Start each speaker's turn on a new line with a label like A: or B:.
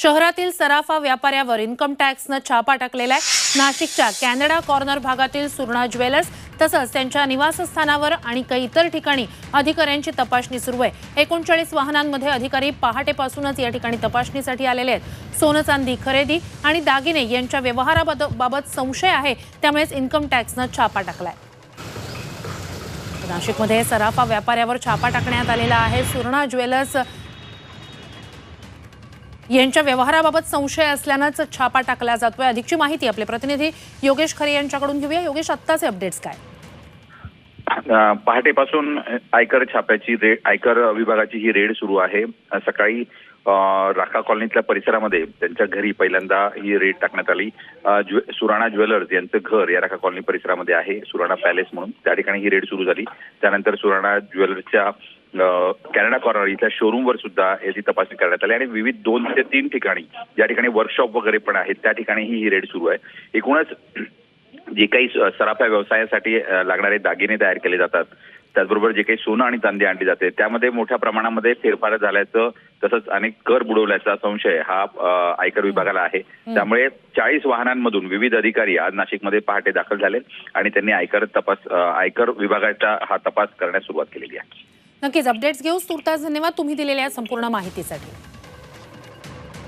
A: शहरातील सराफा व्यापाऱ्यावर इन्कम टॅक्सनं छापा टाकलेला आहे नाशिकच्या कॅनडा कॉर्नर भागातील सुरणा ज्वेलर्स तसंच त्यांच्या निवासस्थानावर आणि काही इतर ठिकाणी अधिकाऱ्यांची तपासणी सुरू आहे. एकोणचाळीस वाहनांमध्ये अधिकारी पहाटेपासूनच या ठिकाणी तपासणीसाठी आलेले आहेत. सोनं चांदी खरेदी आणि दागिने यांच्या व्यवहाराबाबत संशय आहे त्यामुळेच इन्कम टॅक्सनं छापा टाकलाय. नाशिकमध्ये सराफा व्यापाऱ्यावर छापा टाकण्यात आलेला आहे सुरणा ज्वेलर्स यांच्या व्यवहाराबाबत संशय असल्यानंच छापा टाकला जातोय. अधिकची माहिती आपले प्रतिनिधी योगेश खरे यांच्याकडून घेऊया. योगेश आत्ताचे अपडेट्स काय?
B: पहाटेपासून आयकर छाप्याची रेड आयकर विभागाची ही रेड सुरू आहे. सकाळी राखा कॉलनीतल्या परिसरामध्ये त्यांच्या घरी पहिल्यांदा ही रेड टाकण्यात आली. ज्वे- सुराणा ज्वेलर्स यांचं घर या राखा कॉलनी परिसरामध्ये आहे सुराणा पॅलेस म्हणून. त्या ठिकाणी ही रेड सुरू झाली. त्यानंतर सुराणा ज्वेलर्सच्या कॅनडा कॉर्नर इथल्या शोरूमवर सुद्धा याची तपासणी करण्यात आली आणि विविध दोन ते तीन ठिकाणी ज्या ठिकाणी वर्कशॉप वगैरे पण आहेत त्या ठिकाणीही ही रेड सुरू आहे. एकूणच जे काही सराफा व्यवसायासाठी लागणारे दागिने तयार केले जातात त्याचबरोबर जे काही सोनं आणि चांदी आणली जाते त्यामध्ये मोठ्या प्रमाणामध्ये फेरफार झाल्याचं तसंच अनेक कर बुडवल्याचा संशय हा आयकर विभागाला आहे. त्यामुळे चाळीस वाहनांमधून विविध अधिकारी आज नाशिकमध्ये पहाटे दाखल झाले आणि त्यांनी आयकर तपास आयकर विभागाचा हा तपास करण्यास सुरुवात केलेली आहे.
A: नक्कीच अपडेट्स घेऊ तुर्तास धन्यवाद. तुम्ही दिलेल्या संपूर्ण माहितीसाठी.